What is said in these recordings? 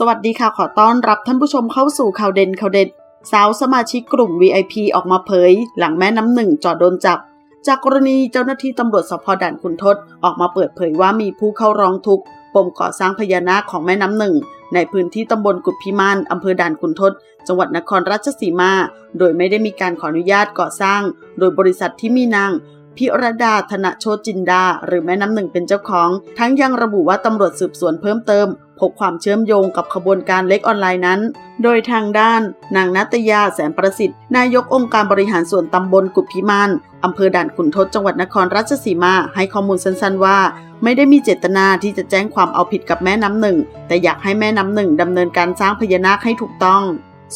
สวัสดีค่ะ ขอต้อนรับท่านผู้ชมเข้าสู่ข่าวเด่นข่าวเด็ด สาวสมาชิกกลุ่ม VIP ออกมาเผย หลังแม่น้ำหนึ่งจอดโดนจับ จากกรณีเจ้าหน้าที่ตำรวจสพด่านคุณทศออกมาเปิดเผยว่ามีผู้เข้าร้องทุกข์ปมก่อสร้างพญานาคของแม่น้ำหนึ่ง ในพื้นที่ตำบลกุดพิมานอำเภอด่านคุณทศ จังหวัดนครราชสีมา โดยไม่ได้มีการขออนุญาตก่อสร้าง โดยบริษัทที่มีนาง พิรดาธนโชตจินดา หรือแม่น้ำหนึ่งเป็นเจ้าของ ทั้งยังระบุว่าตำรวจสืบสวนเพิ่มเติม พบความเชื่อมโยงกับขบวนการเล็กออนไลน์นั้น โดยทางด้าน นางนัตยาแสนประสิทธิ์ นายกองค์การบริหารส่วนตำบลกุพิมานอำเภอด่านขุนทดจังหวัดนครราชสีมา ให้ข้อมูลสั้นๆว่า ไม่ได้มีเจตนาที่จะแจ้งความเอาผิดกับแม่น้ำหนึ่ง แต่อยากให้แม่น้ำหนึ่งดำเนินการสร้างพญานาคให้ถูกต้อง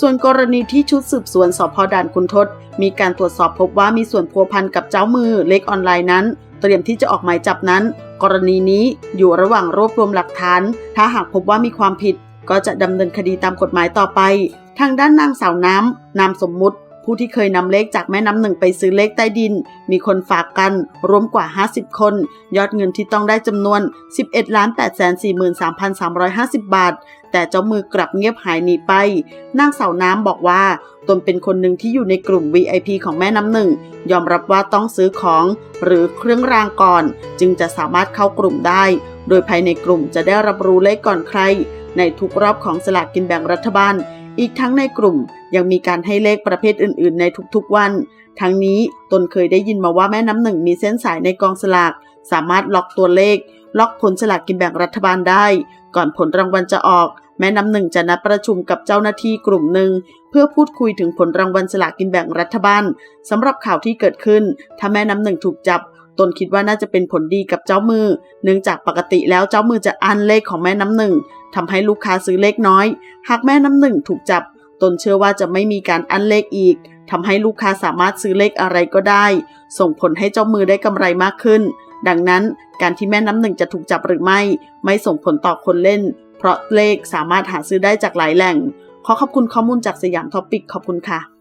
ส่วนกรณีที่ชุดสืบสวนสพด่านคุณทศมีการตรวจสอบพบว่ามีส่วนพัวพันกับเจ้ามือเล็กออนไลน์นั้น เตรียมที่จะออกหมายจับนั้น กรณีนี้อยู่ระหว่างรวบรวมหลักฐาน ถ้าหากพบว่ามีความผิด ก็จะดำเนินคดีตามกฎหมายต่อไป ทางด้านนางสาวน้ำนามสมมุติ ผู้ที่เคยนำเลขจากแม่น้ำหนึ่งไปซื้อเลขใต้ดิน มีคนฝากกันรวมกว่า 50 คน ยอดเงินที่ต้องได้จำนวน 11 8 4 3 3 5 0 บาท แต่เจ้ามือกลับเงียบหายหนีไป นางสาวน้ำบอกว่าตนเป็นคนหนึ่งที่อยู่ในกลุ่ม VIP ของแม่น้ำหนึ่ง ยอมรับว่าต้องซื้อของ หรือเครื่องรางก่อน จึงจะสามารถเข้ากลุ่มได้ โดยภายในกลุ่มจะได้รับรู้เลขก่อนใคร ในทุกรอบของสลากกินแบ่งรัฐบาล อีกทั้งในกลุ่มยังมีการให้เลขประเภทอื่น ๆ ในทุกๆวัน ทั้งนี้ตนเคยได้ยินมาว่าแม่น้ำหนึ่งมีเส้นสายในกองสลาก สามารถล็อกตัวเลข ล็อกผลสลากกินแบ่งรัฐบาลได้ ก่อนผลรางวัลจะออก แม่น้ำหนึ่งจะนัดประชุมกับเจ้าหน้าที่กลุ่มหนึ่ง เพื่อพูดคุยถึงผลรางวัลสลากกินแบ่งรัฐบาลสำหรับข่าวที่เกิดขึ้น ถ้าแม่น้ำหนึ่งถูกจับ ตนคิดว่าน่าจะเป็นผลดีกับเจ้ามือ เนื่องจากปกติแล้วเจ้ามือจะอันเลขของแม่น้ำหนึ่งทำให้ลูกค้าซื้อเลขน้อย หากแม่น้ำหนึ่งถูกจับ ตนเชื่อว่าจะไม่มีการอันเลขอีกทำให้ลูกค้าสามารถซื้อเลขอะไรก็ได้ ส่งผลให้เจ้ามือได้กำไรมากขึ้น ดังนั้นการที่แม่น้ำหนึ่งจะถูกจับหรือไม่ ไม่ส่งผลต่อคนเล่น เพราะเลขสามารถหาซื้อได้จากหลายแหล่ง ขอขอบคุณข้อมูลจากสยามท็อปิกขอบคุณค่ะ